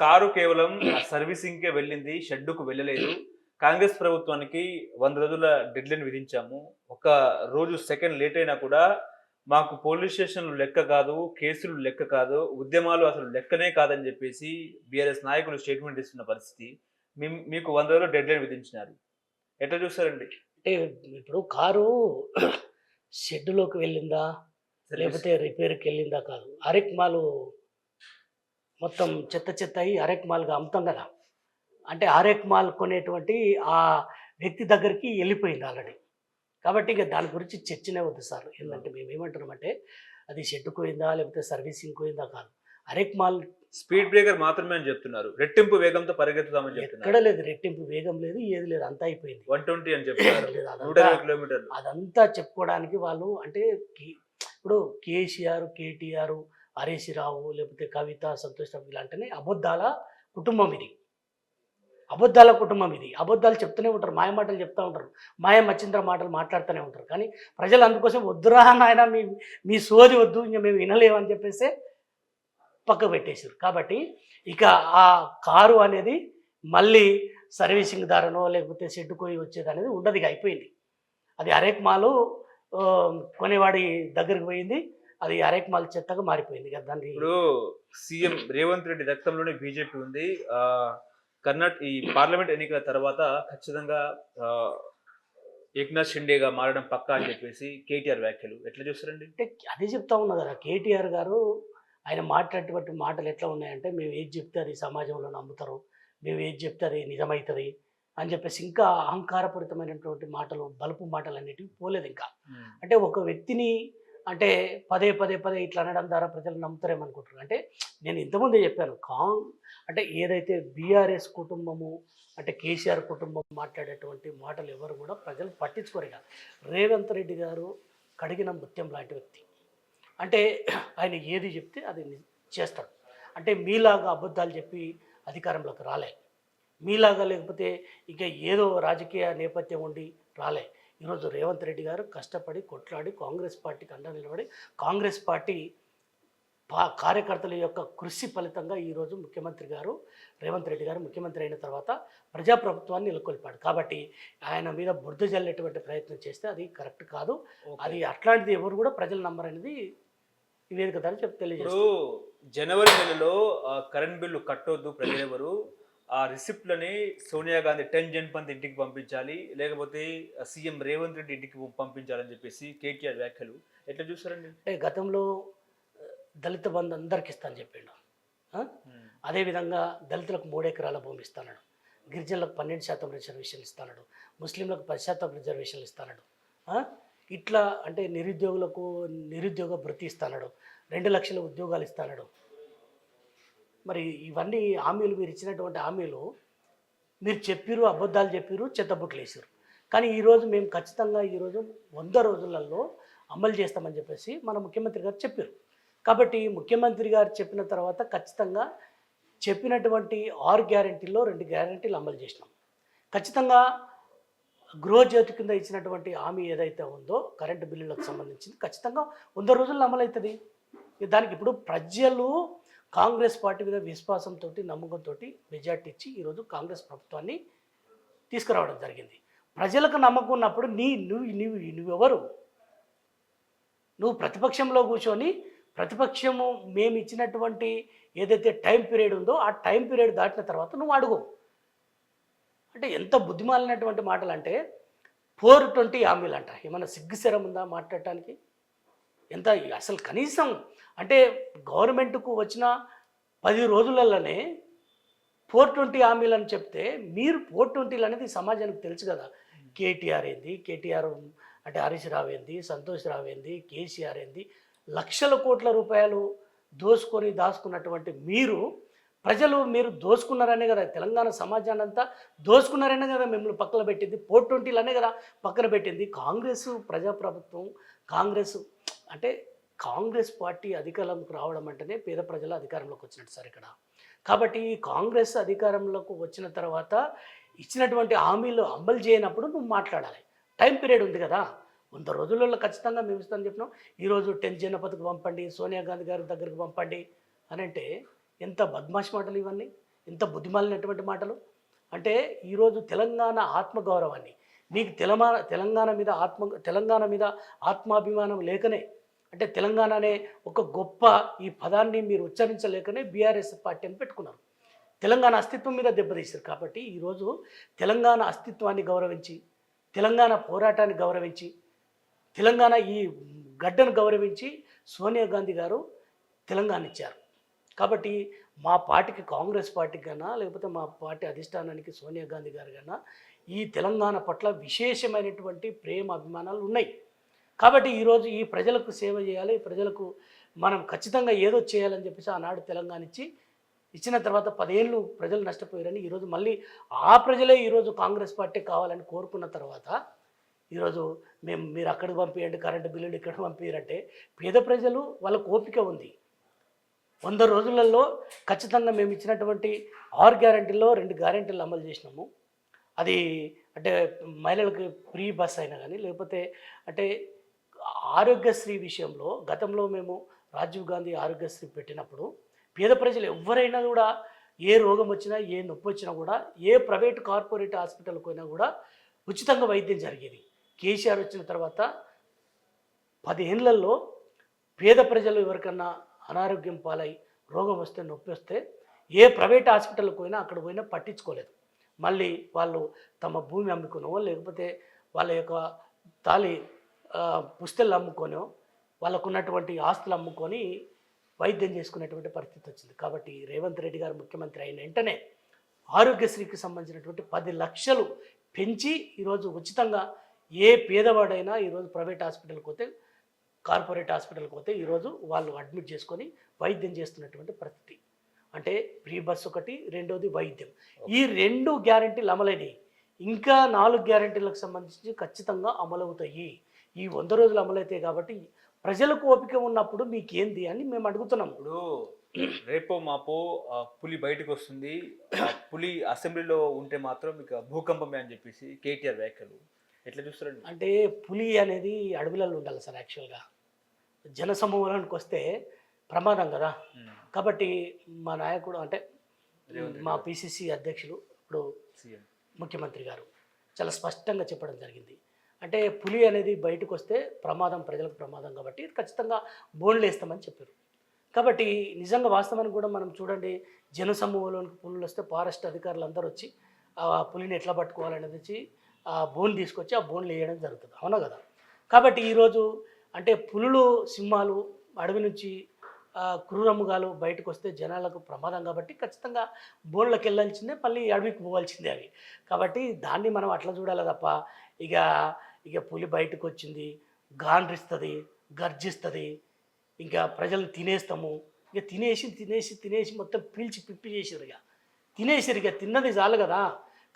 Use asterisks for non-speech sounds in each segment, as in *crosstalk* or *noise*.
Car కేవలం servicing కే వెళ్ళింది షెడ్డుకు వెళ్ళలేదు. కాంగ్రెస్ ప్రభుత్వానికి వంద రోజుల డెడ్ లైన్ విధించాము. ఒక రోజు సెకండ్ లేట్ అయినా కూడా మాకు పోలీస్ స్టేషన్లు లెక్క కాదు కేసులు లెక్క కాదు ఉద్యమాలు అసలు లెక్కనే కాదని చెప్పేసి బీఆర్ఎస్ నాయకులు స్టేట్మెంట్ ఇస్తున్న పరిస్థితి. మీకు వంద రోజులు డెడ్ లైన్ విధించినారు. ఎట్లా చూస్తారండి? అంటే ఇప్పుడు కారు షెడ్లోకి వెళ్ళిందా? లేకపోతే రిపేర్కి వెళ్ళిందా కాదు. అరెక్ మాలు మొత్తం చెత్త చెత్త అయ్యి అరెక్ మాల్గా అమ్ముతాం కదా. అంటే అరెక్ మాల్ కొనేటువంటి ఆ వ్యక్తి దగ్గరికి వెళ్ళిపోయింది ఆల్రెడీ. కాబట్టి ఇక దాని గురించి చర్చనే వద్దు సార్. ఏంటంటే మేము ఏమంటున్నామంటే అది షెడ్ పోయిందా లేకపోతే సర్వీసింగ్ పోయిందా కాదు. అరెక్ మాల్ స్పీడ్ బ్రేకర్ మాత్రమే అని చెప్తున్నారు. రెట్టింపు వేగంతో పరిగెత్తుదామని ఎక్కడ చెప్తున్నారు. లేదు రెట్టింపు వేగం లేదు ఏది లేదు అంతా అయిపోయింది. వన్ ట్వంటీ అని చెప్తున్నారు. నూట అదంతా- ఇరవై కిలోమీటర్లు. అదంతా చెప్పుకోవడానికి వాళ్ళు అంటే ఇప్పుడు కేసీఆర్ కేటీఆర్ హరీష్ లేకపోతే కవిత సంతోష్ రావు ఇలాంటినే అబద్ధాల కుటుంబం ఇది. అబద్ధాల కుటుంబం ఇది. అబద్ధాలు చెప్తూనే ఉంటారు మాయ మాటలు చెప్తూ ఉంటారు మాయ మచ్చింద్ర మాటలు మాట్లాడుతూనే ఉంటారు. కానీ ప్రజలు అందుకోసం వద్దురా నాయన మీ మీ సోది వద్దు ఇంకా మేము వినలేమని చెప్పేసి పక్క పెట్టేశారు. కాబట్టి ఇక ఆ కారు అనేది మళ్ళీ సర్వీసింగ్ దారనో లేకపోతే షెడ్ వచ్చేది అనేది ఉండదు అయిపోయింది. అది అరేక్ మాలు కొనేవాడి దగ్గరికి పోయింది. అది అరేక్ మాల్ చెత్తగా మారిపోయింది కదా దాన్ని. ఇప్పుడు సీఎం రేవంత్ రెడ్డి రక్తంలోనే బీజేపీ ఉంది. కర్ణాటక ఈ పార్లమెంట్ ఎన్నికల తర్వాత ఖచ్చితంగా ఏక్నాథ్ షిండేగా మారడం పక్కా అని చెప్పేసి కేటీఆర్ వ్యాఖ్యలు. ఎట్లా చూస్తారండి? అంటే అదే చెప్తా ఉన్నా కదా కేటీఆర్ గారు ఆయన మాట్లాడేటువంటి మాటలు ఎట్లా ఉన్నాయంటే మేము ఏది చెప్తే అది సమాజంలో నమ్ముతారు మేము ఏది చెప్తే అది నిజమవుతుంది అని చెప్పేసి ఇంకా అహంకారపూరితమైనటువంటి మాటలు బలుపు మాటలు అనేటివి పోలేదు ఇంకా. అంటే ఒక వ్యక్తిని అంటే పదే పదే పదే ఇట్లా అనడం ద్వారా ప్రజలు నమ్ముతారేమనుకుంటారు అంటే నేను ఇంతకుముందే చెప్పాను కాంగ్ అంటే ఏదైతే బీఆర్ఎస్ కుటుంబము అంటే కేసీఆర్ కుటుంబం మాట్లాడేటువంటి మాటలు ఎవరు కూడా ప్రజలు పట్టించుకోరు కాదు రేవంత్ రెడ్డి గారు కడిగిన ముత్యం లాంటి వ్యక్తి. అంటే ఆయన ఏది చెప్తే అది చేస్తాడు. అంటే మీలాగా అబద్ధాలు చెప్పి అధికారంలోకి రాలే. మీలాగా లేకపోతే ఇంకా ఏదో రాజకీయ నేపథ్యం ఉండి రాలే. ఈరోజు రేవంత్ రెడ్డి గారు కష్టపడి కొట్లాడి కాంగ్రెస్ పార్టీకి అండ నిలబడి కాంగ్రెస్ పార్టీ పా కార్యకర్తల యొక్క కృషి ఫలితంగా ఈరోజు ముఖ్యమంత్రి గారు రేవంత్ రెడ్డి గారు ముఖ్యమంత్రి అయిన తర్వాత ప్రజాప్రభుత్వాన్ని నెలకొల్పాడు. కాబట్టి ఆయన మీద బురద జల్లేటువంటి ప్రయత్నం చేస్తే అది కరెక్ట్ కాదు. అది అట్లాంటిది ఎవరు కూడా ప్రజలు నమ్మరనేది ఈ వేదిక ద్వారా చెప్పి తెలియజేస్తారు జనవరి నెలలో కరెంట్ బిల్లు కట్టొద్దు ప్రజలెవరు. ఆ రిసిప్ట్లని సోనియా గాంధీ టెన్ జన్పంత్ ఇంటికి పంపించాలి లేకపోతే సీఎం రేవంత్ రెడ్డి ఇంటికి పంపించాలని చెప్పేసి కేటీఆర్ వ్యాఖ్యలు. ఎట్లా చూస్తారండి? అంటే గతంలో దళిత బంధు అందరికి ఇస్తాను చెప్పిండు? అదేవిధంగా దళితులకు మూడు ఎకరాల భూమి ఇస్తాడు గిరిజనులకు పన్నెండు శాతం రిజర్వేషన్ ఇస్తాడు ముస్లింలకు పది శాతం రిజర్వేషన్లు ఇస్తాడు ఇట్లా అంటే నిరుద్యోగులకు నిరుద్యోగ భృతి ఇస్తాడు రెండు లక్షల ఉద్యోగాలు ఇస్తాడు మరి ఇవన్నీ హామీలు మీరు ఇచ్చినటువంటి హామీలు మీరు చెప్పిరు అబద్ధాలు చెప్పిరు చెత్తబుట్లు వేసారు కానీ ఈరోజు మేము ఖచ్చితంగా ఈరోజు వంద రోజులలో అమలు చేస్తామని చెప్పేసి మన ముఖ్యమంత్రి గారు చెప్పారు కాబట్టి ముఖ్యమంత్రి గారు చెప్పిన తర్వాత ఖచ్చితంగా చెప్పినటువంటి ఆరు గ్యారంటీలో రెండు గ్యారంటీలు అమలు చేసినాం. ఖచ్చితంగా గృహజ్యోతి కింద ఇచ్చినటువంటి హామీ ఏదైతే ఉందో కరెంటు బిల్లులకు సంబంధించింది ఖచ్చితంగా వంద రోజుల్లో అమలవుతుంది. దానికి ఇప్పుడు ప్రజలు కాంగ్రెస్ పార్టీ మీద విశ్వాసంతో నమ్మకంతో మెజార్టీ ఇచ్చి ఈరోజు కాంగ్రెస్ ప్రభుత్వాన్ని తీసుకురావడం జరిగింది. ప్రజలకు నమ్మకం ఉన్నప్పుడు నీ నువ్వు నువ్వు నువ్వెవరు నువ్వు ప్రతిపక్షంలో కూర్చొని ప్రతిపక్షము మేము ఇచ్చినటువంటి ఏదైతే టైం పీరియడ్ ఉందో ఆ టైం పీరియడ్ దాటిన తర్వాత నువ్వు అడుగు. అంటే ఎంత బుద్ధిమాలినటువంటి మాటలు అంటే ఫోర్ ట్వంటీ హామీలు అంట ఏమన్నా సిగ్గుశరం ఉందా మాట్లాడటానికి? ఎంత అసలు కనీసం అంటే గవర్నమెంట్కు వచ్చిన పది రోజులలోనే ఫోర్ ట్వంటీ హామీలు అని చెప్తే మీరు ఫోర్ ట్వంటీలు అనేది సమాజానికి తెలుసు కదా. కేటీఆర్ ఏంది? కేటీఆర్ అంటే హరీష్ రావు ఏంది? సంతోష్ రావు ఏంది? కేసీఆర్ ఏంది? లక్షల కోట్ల రూపాయలు దోసుకొని దాచుకున్నటువంటి మీరు ప్రజలు మీరు దోసుకున్నారనే కదా. తెలంగాణ సమాజాన్ని అంతా దోసుకున్నారనే కదా మిమ్మల్ని పక్కన పెట్టింది. ఫోర్ ట్వంటీలనే కదా పక్కన పెట్టింది. కాంగ్రెస్ ప్రజాప్రభుత్వం కాంగ్రెస్ అంటే కాంగ్రెస్ పార్టీ అధికారంలోకి రావడం అంటేనే పేద ప్రజల అధికారంలోకి వచ్చినట్టు సార్ ఇక్కడ. కాబట్టి ఈ కాంగ్రెస్ అధికారంలోకి వచ్చిన తర్వాత ఇచ్చినటువంటి హామీలు అమలు చేయనప్పుడు నువ్వు మాట్లాడాలి. టైం పీరియడ్ ఉంది కదా. వంద రోజులలో ఖచ్చితంగా మేము ఇస్తామని చెప్పినాం. ఈరోజు టెన్త్ జనపతికి పంపండి సోనియా గాంధీ గారి దగ్గరికి పంపండి అని అంటే ఎంత బద్మాష్ మాటలు ఇవన్నీ? ఎంత బుద్ధిమాలినటువంటి మాటలు? అంటే ఈరోజు తెలంగాణ ఆత్మగౌరవాన్ని మీకు తెలంగాణ తెలంగాణ మీద ఆత్మ తెలంగాణ మీద ఆత్మాభిమానం లేకనే అంటే తెలంగాణ అనే ఒక గొప్ప ఈ పదాన్ని మీరు ఉచ్చరించలేకనే బీఆర్ఎస్ పార్టీ అని పెట్టుకున్నారు. తెలంగాణ అస్తిత్వం మీద దెబ్బతీశారు కాబట్టి ఈరోజు తెలంగాణ అస్తిత్వాన్ని గౌరవించి తెలంగాణ పోరాటాన్ని గౌరవించి తెలంగాణ ఈ గడ్డను గౌరవించి సోనియా గాంధీ గారు తెలంగాణ ఇచ్చారు కాబట్టి మా పార్టీకి కాంగ్రెస్ పార్టీకి కన్నా లేకపోతే మా పార్టీ అధిష్టానానికి సోనియా గాంధీ గారు కన్నా ఈ తెలంగాణ పట్ల విశేషమైనటువంటి ప్రేమ అభిమానాలు ఉన్నాయి. కాబట్టి ఈరోజు ఈ ప్రజలకు సేవ చేయాలి ప్రజలకు మనం ఖచ్చితంగా ఏదో చేయాలని చెప్పేసి ఆనాడు తెలంగాణ ఇచ్చి ఇచ్చిన తర్వాత పదేళ్ళు ప్రజలు నష్టపోయారని ఈరోజు మళ్ళీ ఆ ప్రజలే ఈరోజు కాంగ్రెస్ పార్టీ కావాలని కోరుకున్న తర్వాత ఈరోజు మేము మీరు అక్కడికి పంపించండి కరెంటు బిల్లులు ఇక్కడ పంపించారంటే పేద ప్రజలు వాళ్ళకు ఓపిక ఉంది. వంద రోజులలో ఖచ్చితంగా మేము ఇచ్చినటువంటి ఆరు గ్యారంటీలో రెండు గ్యారంటీలు అమలు చేసినాము. అది అంటే మహిళలకు ఫ్రీ బస్ అయినా కానీ లేకపోతే అంటే ఆరోగ్యశ్రీ విషయంలో గతంలో మేము రాజీవ్ గాంధీ ఆరోగ్యశ్రీ పెట్టినప్పుడు పేద ప్రజలు ఎవరైనా కూడా ఏ రోగం వచ్చినా ఏ నొప్పి వచ్చినా కూడా ఏ ప్రైవేట్ కార్పొరేట్ హాస్పిటల్కి పోయినా కూడా ఉచితంగా వైద్యం జరిగేది. కేసీఆర్ వచ్చిన తర్వాత పదిహేనులలో పేద ప్రజలు ఎవరికన్నా అనారోగ్యం పాలై రోగం వస్తే నొప్పి వస్తే ఏ ప్రైవేట్ హాస్పిటల్కి పోయినా అక్కడ పోయినా పట్టించుకోలేదు. మళ్ళీ వాళ్ళు తమ భూమి అమ్ముకునో లేకపోతే వాళ్ళ యొక్క తాలి పుస్తలు అమ్ముకొనో వాళ్ళకు ఉన్నటువంటి ఆస్తులు అమ్ముకొని వైద్యం చేసుకునేటువంటి పరిస్థితి వచ్చింది. కాబట్టి రేవంత్ రెడ్డి గారు ముఖ్యమంత్రి అయిన వెంటనే ఆరోగ్యశ్రీకి సంబంధించినటువంటి పది లక్షలు పెంచి ఈరోజు ఉచితంగా ఏ పేదవాడైనా ఈరోజు ప్రైవేట్ హాస్పిటల్కి పోతే కార్పొరేట్ హాస్పిటల్కి పోతే ఈరోజు వాళ్ళు అడ్మిట్ చేసుకొని వైద్యం చేస్తున్నటువంటి పరిస్థితి. అంటే ఫ్రీ బస్ ఒకటి రెండోది వైద్యం. ఈ రెండు గ్యారంటీలు అమలైనవి ఇంకా నాలుగు గ్యారంటీలకు సంబంధించి ఖచ్చితంగా అమలవుతాయి. ఈ వంద రోజులు అమలవుతాయి కాబట్టి ప్రజలకు ఓపిక ఉన్నప్పుడు మీకేంది అని మేము అడుగుతున్నాం. ఇప్పుడు రేపో మాపో పులి బయటకు వస్తుంది పులి అసెంబ్లీలో ఉంటే మాత్రం ఇక భూకంపమే అని చెప్పేసి కేటీఆర్ వ్యాఖ్యలు. ఎట్లా చూస్తారండి? అంటే పులి అనేది అడవులలో ఉండాలి సార్ యాక్చువల్గా. జనసమూహానికి వస్తే ప్రమాదం కదా. కాబట్టి మా నాయకుడు అంటే మా పిసిసి అధ్యక్షులు ఇప్పుడు ముఖ్యమంత్రి గారు చాలా స్పష్టంగా చెప్పడం జరిగింది. అంటే పులి అనేది బయటకు వస్తే ప్రమాదం ప్రజలకు ప్రమాదం కాబట్టి ఖచ్చితంగా బోన్లు వేస్తామని చెప్పారు. కాబట్టి నిజంగా వాస్తవానికి కూడా మనం చూడండి జనసమూహంలోనికి పులులు వస్తే ఫారెస్ట్ అధికారులు అందరూ వచ్చి ఆ పులిని ఎట్లా పట్టుకోవాలనేది వచ్చి ఆ బోన్ తీసుకొచ్చి ఆ బోన్లు వేయడం జరుగుతుంది. అవునా కదా? కాబట్టి ఈరోజు అంటే పులులు సింహాలు అడవి నుంచి క్రూరముగాలు బయటకు వస్తే జనాలకు ప్రమాదం కాబట్టి ఖచ్చితంగా బోన్లకు వెళ్ళాల్సిందే మళ్ళీ అడవికి పోవాల్సిందే అవి. కాబట్టి దాన్ని మనం అట్లా చూడాలి తప్ప ఇక ఇక పులి బయటకు వచ్చింది గాండ్రిస్తుంది గర్జిస్తుంది ఇంకా ప్రజలను తినేస్తాము. ఇక తినేసి తినేసి తినేసి మొత్తం పీల్చి పిప్పి చేసారు ఇక. తినేసారు ఇక తిన్నది చాలు కదా.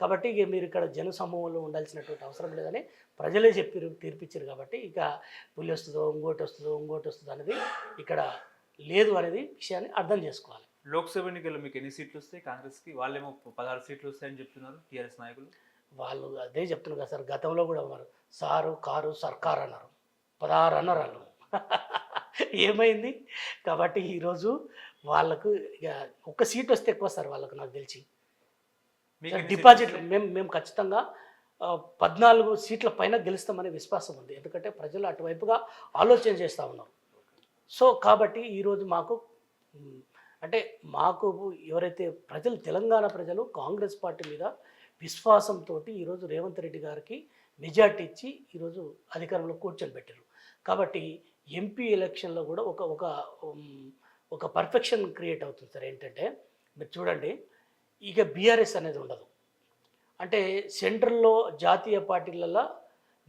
కాబట్టి ఇక మీరు ఇక్కడ జనసమూహంలో ఉండాల్సినటువంటి అవసరం లేదని ప్రజలే చెప్పారు తీర్పిచ్చారు కాబట్టి ఇక పులి వస్తుందో ఇంకోటి వస్తుందో ఇంకోటి వస్తుందో అనేది ఇక్కడ లేదు అనేది విషయాన్ని అర్థం చేసుకోవాలి. లోక్సభ ఎన్నికల్లో మీకు ఎన్ని సీట్లు వస్తాయి? కాంగ్రెస్కి వాళ్ళేమో పదహారు సీట్లు వస్తాయని చెప్తున్నారు టీఆర్ఎస్ నాయకులు. వాళ్ళు అదే చెప్తున్నారు కదా సార్ గతంలో కూడా మరి సారు కారు సర్కార్ అన్నారు. పదహారు అన్నారు వాళ్ళు. *laughs* ఏమైంది? కాబట్టి ఈరోజు వాళ్ళకు ఇక ఒక్క సీట్ వస్తే ఎక్కువ సార్ వాళ్ళకు నాకు తెలిసి. మీకు ఎన్ని డిపాజిట్ సీట్లు మేము మేము ఖచ్చితంగా పద్నాలుగు సీట్ల పైన గెలుస్తామనే విశ్వాసం ఉంది. ఎందుకంటే ప్రజలు అటువైపుగా ఆలోచన చేస్తూ ఉన్నారు. సో కాబట్టి ఈరోజు మాకు అంటే మాకు ఎవరైతే ప్రజలు తెలంగాణ ప్రజలు కాంగ్రెస్ పార్టీ మీద విశ్వాసంతో ఈరోజు రేవంత్ రెడ్డి గారికి మెజార్టీ ఇచ్చి ఈరోజు అధికారంలో కూర్చొని పెట్టారు. కాబట్టి ఎంపీ ఎలక్షన్లో కూడా ఒక ఒక ఒక పర్ఫెక్షన్ క్రియేట్ అవుతుంది సార్. ఏంటంటే మీరు చూడండి ఇక బీఆర్ఎస్ అనేది ఉండదు. అంటే సెంట్రల్లో జాతీయ పార్టీలలో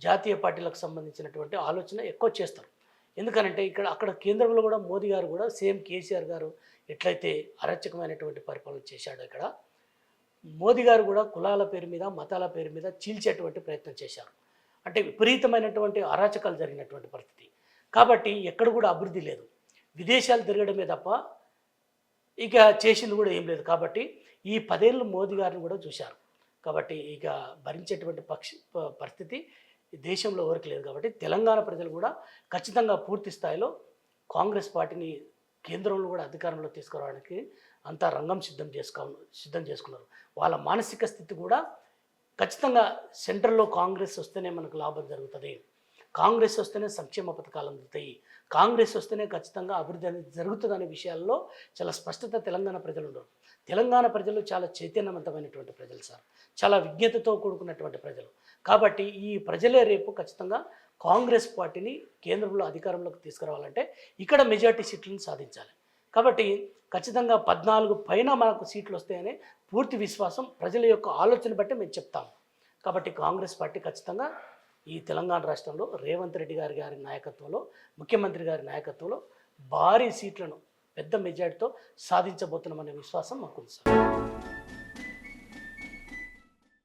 జాతీయ పార్టీలకు సంబంధించినటువంటి ఆలోచన ఎక్కువ చేస్తారు. ఎందుకనంటే ఇక్కడ అక్కడ కేంద్రంలో కూడా మోదీ గారు కూడా సేమ్ కేసీఆర్ గారు ఎట్లయితే అరచకమైనటువంటి పరిపాలన చేశాడో ఇక్కడ మోదీ గారు కూడా కులాల పేరు మీద మతాల పేరు మీద చీల్చేటువంటి ప్రయత్నం చేశారు. అంటే విపరీతమైనటువంటి అరాచకాలు జరిగినటువంటి పరిస్థితి. కాబట్టి ఎక్కడ కూడా అభివృద్ధి లేదు. విదేశాలు తిరగడమే తప్ప ఇక చేసింది కూడా ఏం లేదు. కాబట్టి ఈ పదేళ్ళు మోదీ గారిని కూడా చూశారు. కాబట్టి ఇక భరించేటువంటి పక్ష పరిస్థితి దేశంలో ఎవరికి లేదు కాబట్టి తెలంగాణ ప్రజలు కూడా ఖచ్చితంగా పూర్తి స్థాయిలో కాంగ్రెస్ పార్టీని కేంద్రంలో కూడా అధికారంలో తీసుకురావడానికి అంతా రంగం సిద్ధం చేసుకో సిద్ధం చేసుకున్నారు. వాళ్ళ మానసిక స్థితి కూడా ఖచ్చితంగా సెంటర్లో కాంగ్రెస్ వస్తేనే మనకు లాభం జరుగుతుంది. కాంగ్రెస్ వస్తేనే సంక్షేమ పథకాలు అందుతాయి. కాంగ్రెస్ వస్తేనే ఖచ్చితంగా అభివృద్ధి అనేది జరుగుతుందనే విషయాల్లో చాలా స్పష్టత తెలంగాణ ప్రజలు ఉండరు తెలంగాణ ప్రజలు చాలా చైతన్యవంతమైనటువంటి ప్రజలు సార్. చాలా విజ్ఞతతో కూడుకున్నటువంటి ప్రజలు. కాబట్టి ఈ ప్రజలే రేపు ఖచ్చితంగా కాంగ్రెస్ పార్టీని కేంద్రంలో అధికారంలోకి తీసుకురావాలంటే ఇక్కడ మెజార్టీ సీట్లను సాధించాలి. కాబట్టి ఖచ్చితంగా పద్నాలుగు పైన మనకు సీట్లు వస్తాయనే పూర్తి విశ్వాసం ప్రజల యొక్క ఆలోచన బట్టి మేము చెప్తాము. కాబట్టి కాంగ్రెస్ పార్టీ ఖచ్చితంగా ఈ తెలంగాణ రాష్ట్రంలో రేవంత్ రెడ్డి గారి గారి నాయకత్వంలో ముఖ్యమంత్రి గారి నాయకత్వంలో భారీ సీట్లను పెద్ద మెజార్టీతో సాధించబోతున్నామనే విశ్వాసం మాకుంది సార్.